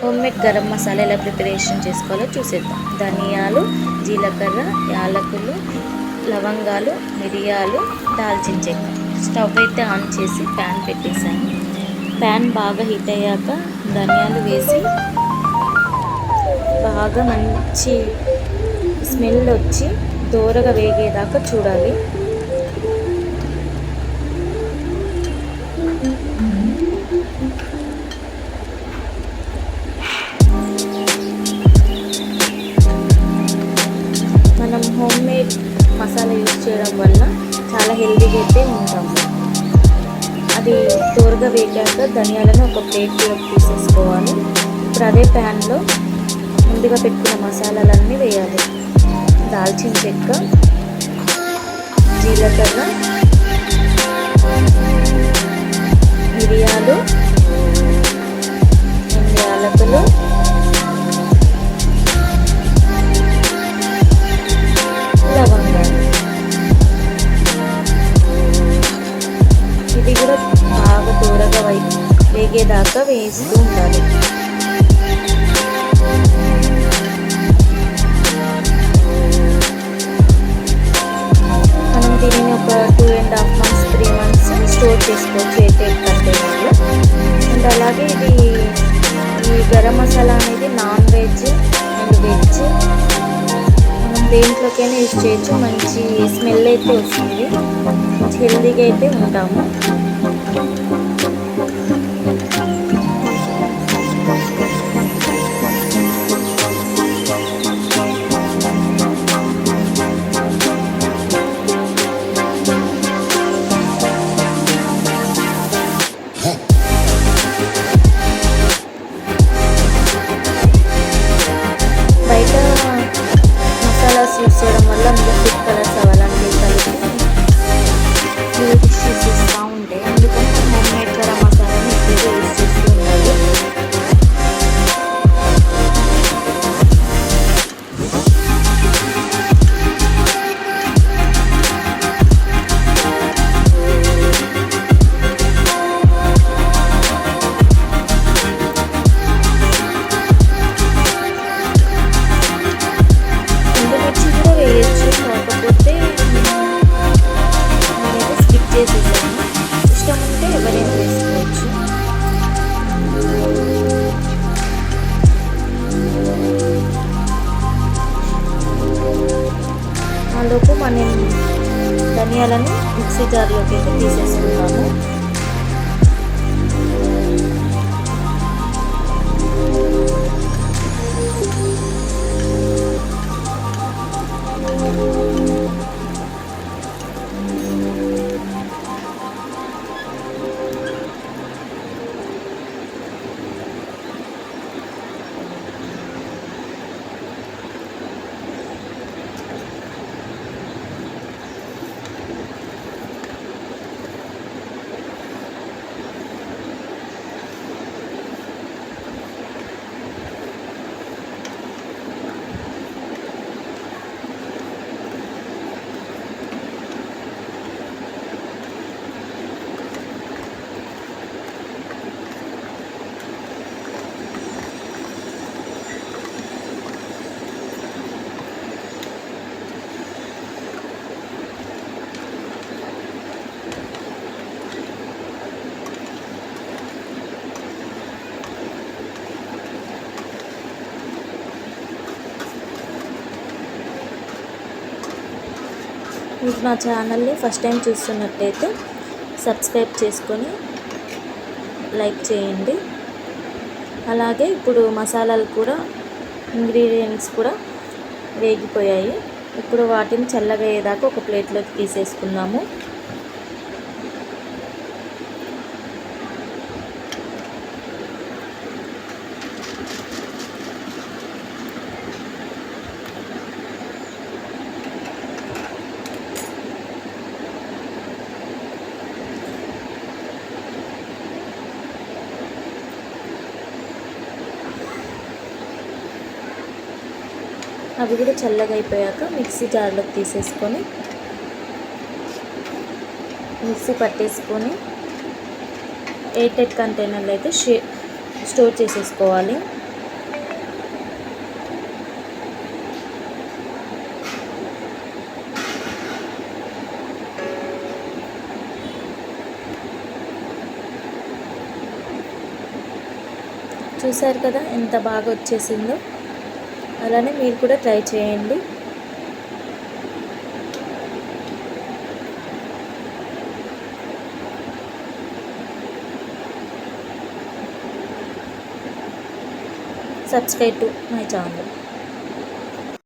Homemade garam masala ఎలా preparation చేసుకోవాలో చూసేద్దాం. ధనియాలు జీలకర్ర యాలకులు లవంగాలు మిరియాలు దాల్చిన చెక్క. స్టవ్ అయితే ఆన్ చేసి ప్యాన్ పెట్టేశాను. ప్యాన్ బాగా హీట్ అయ్యాక ధనియాలు వేసి బాగా మంచి స్మెల్ వచ్చి దూరగా వేగేదాకా చూడాలి. మసాలా యూజ్ చేయడం వల్ల చాలా హెల్తీగా అయితే ఉంటాము అది త్వరగా వేగాక ధనియాలను ఒక ప్లేట్లోకి తీసేసుకోవాలి. ఇప్పుడు అదే ప్యాన్లో ముందుగా పెట్టుకున్న మసాలాలన్నీ వేయాలి. దాల్చిన చెక్క జీలకర్ర మిరియాలు ఎనిమిది యాలకులు వేగేదాకా వేస్తూ ఉండాలి. మనం దీనిని ఒక two and half months three months store చేసుకోవచ్చు ఎయిట్ కంటైనర్లో అండ్ అలాగే ఇది ఈ గరం మసాలా అనేది నాన్ వెజ్ అండ్ వెజ్. మనం దేంట్లోకైనా యూజ్ చేయొచ్చు మంచి స్మెల్ అయితే వస్తుంది. మంచి హెల్తీగా అయితే ఉంటాము. చేయడం వల్ల మీకు ఫుడ్ కలర్స్ అవన్నీ కలిపి ధనియాలను మిక్సీ జార్లోకి తీసేసుకున్నాము మీకు నా ఛానల్ని ఫస్ట్ టైం చూస్తున్నట్టయితే సబ్స్క్రైబ్ చేసుకొని లైక్ చేయండి. అలాగే ఇప్పుడు మసాలాలు కూడా ఇంగ్రీడియంట్స్ కూడా వేగిపోయాయి. ఇప్పుడు వాటిని చల్లగయ్యేదాకా ఒక ప్లేట్లోకి తీసేసుకున్నాము అవి కూడా చల్లగా అయిపోయాక మిక్సీ జార్లోకి తీసేసుకొని మిక్సీ పట్టేసుకొని ఎయిట్ కంటైనర్లు అయితే షే స్టోర్ చేసేసుకోవాలి. చూసారు కదా ఎంత బాగా వచ్చేసిందో? అలానే మీరు కూడా ట్రై చేయండి subscribe to my channel